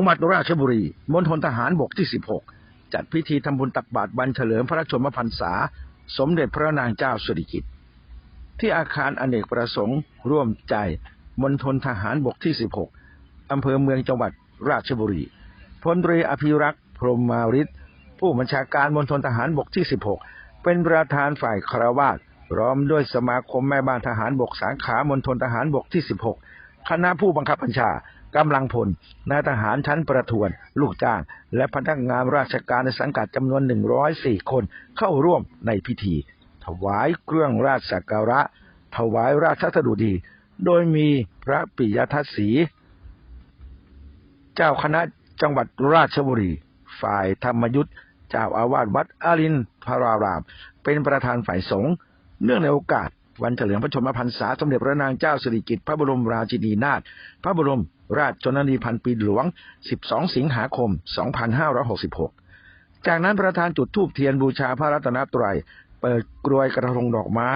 งหวัดราชบุรีมณฑลทหารบกที่ 16 จัดพิธีทำบุญตักบาตรวันเฉลิมพระชนมพรรษา สมเด็จพระนางเจ้าสิริกิติ์ที่อาคารอเนกประสงค์ร่วมใจมณฑลทหารบกที่ 16 อำเภอเมืองจังหวัดราชบุรีพลตรีอภิรักษ์พรหมาริศผู้บัญชาการมณฑลทหารบกที่ 16 เป็นประธานฝ่ายคารวาสร้อมด้วยสมาคมแม่บ้านทหารบกสาขามณฑลทหารบกที่ 16 คณะผู้บังคับบัญชา กำลังพลนายทหารชั้นประทวน ลูกจ้าง และพนักงานราชการในสังกัดจำนวน 104 คนเข้าร่วมในพิธี ถวายเครื่องราชสักการะ ถวายราชสดุดี โดยมีพระปิยทัศสี เจ้าคณะจังหวัดราชบุรี ฝ่ายธรรมยุทธเจ้าอาวาสวัดอารินทราราม เป็นประธานฝ่ายสงฆ์เนื่องในโอกาส วันเฉลิมพระชนมพรรษาสมเด็จพระนางเจ้าสิริกิติ์พระบรมราชินีนาถพระบรมราชชนนีพันปีหลวง 12 สิงหาคม 2566 จากนั้นประธานจุดธูปเทียนบูชาพระรัตนตรัย เปิดกรวยกระทงดอกไม้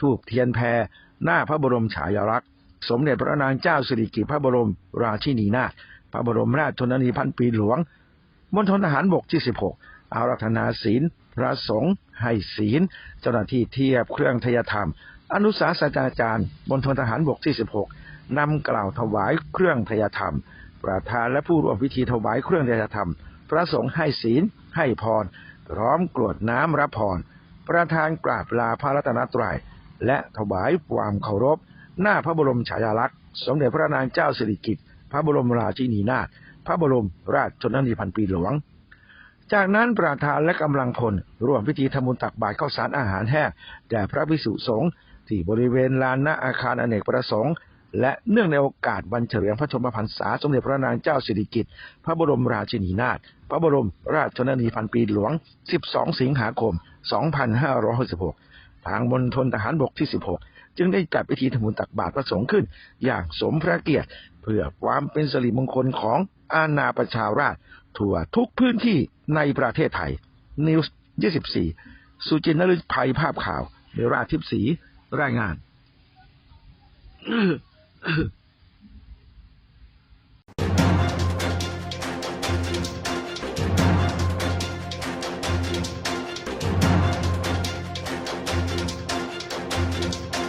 ทูบเทียนแพร หน้าพระบรมฉายาลักษณ์ สมเด็จพระนางเจ้าสิริกิติ์พระบรมราชินีนาถพระบรมราชชนนีพันปีหลวงมณฑลทหารบกที่ 16 อารัธนาศีล พระสงฆ์ให้ศีล เจ้าหน้าที่เทียบเครื่องทยธรรม อนุสาสนาจารย์มณฑลทหารบกที่ 16นำกล่าวถวายเครื่องทยธรรม ประธานและผู้ร่วมพิธีถวายเครื่องทยธรรม พระสงฆ์ให้ศีล ให้พร พร้อมกรวดน้ำรับพร ประธานกราบลาพระรัตนตรัย และถวายความเคารพ หน้าพระบรมฉายาลักษณ์ สมเด็จพระนางเจ้าสิริกิติ์พระบรมราชินีนาถพระบรมราชชนนีพันปีหลวง จากนั้นประธานและกำลังพลร่วมพิธีทำบุญตักบาตรข้าวสารอาหารแห้งแด่พระภิกษุสงฆ์ ที่บริเวณลานหน้าอาคารอเนกประสงค์และเนื่องในโอกาสวันเฉลิมพระชนมพรรษาสมเด็จพระนางเจ้าสิริกิติ์พระบรมราชินีนาถ พระบรมราชชนนีพันปีหลวง 12 สิงหาคม 2566 ทางมณฑลทหารบกที่ 16 จึงได้จัดพิธีทำบุญตักบาตรพระสงฆ์ขึ้น อย่างสมพระเกียรติ เพื่อความเป็นสิริมงคลของอาณาประชาราชทั่วทุกพื้นที่ในประเทศไทยนิวส์ 24 สุจินนฤภัยภาพข่าวเดราทิพย์ศรี รายงาน